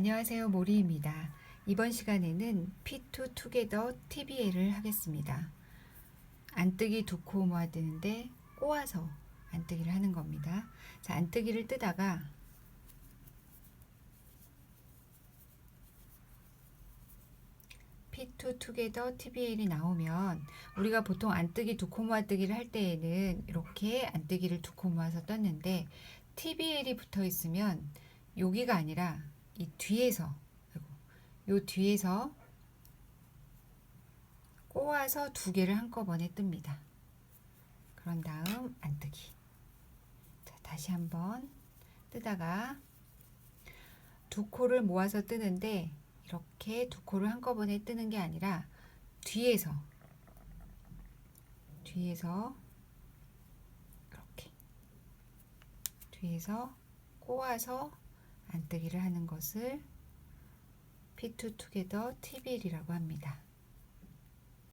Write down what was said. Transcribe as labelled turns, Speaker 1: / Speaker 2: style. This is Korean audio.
Speaker 1: 안녕하세요. 모리입니다. 이번 시간에는 P2 투게더 TBL을 하겠습니다. 안뜨기 두코 모아드는데 꼬아서 안뜨기를 하는 겁니다. 자, 안뜨기를 뜨다가 P2 투게더 TBL이 나오면 우리가 보통 안뜨기 두코 모아뜨기를 할 때에는 이렇게 안뜨기를 두코 모아서 떴는데 TBL이 붙어 있으면 여기가 아니라 이 뒤에서 요 뒤에서 꼬아서 두 개를 한꺼번에 뜹니다. 그런 다음 안뜨기. 자, 다시 한번 뜨다가 두 코를 모아서 뜨는데 이렇게 두 코를 한꺼번에 뜨는 게 아니라 뒤에서 뒤에서 이렇게 뒤에서 꼬아서 안뜨기를 하는 것을 P2 투게더 TBL이라고 합니다.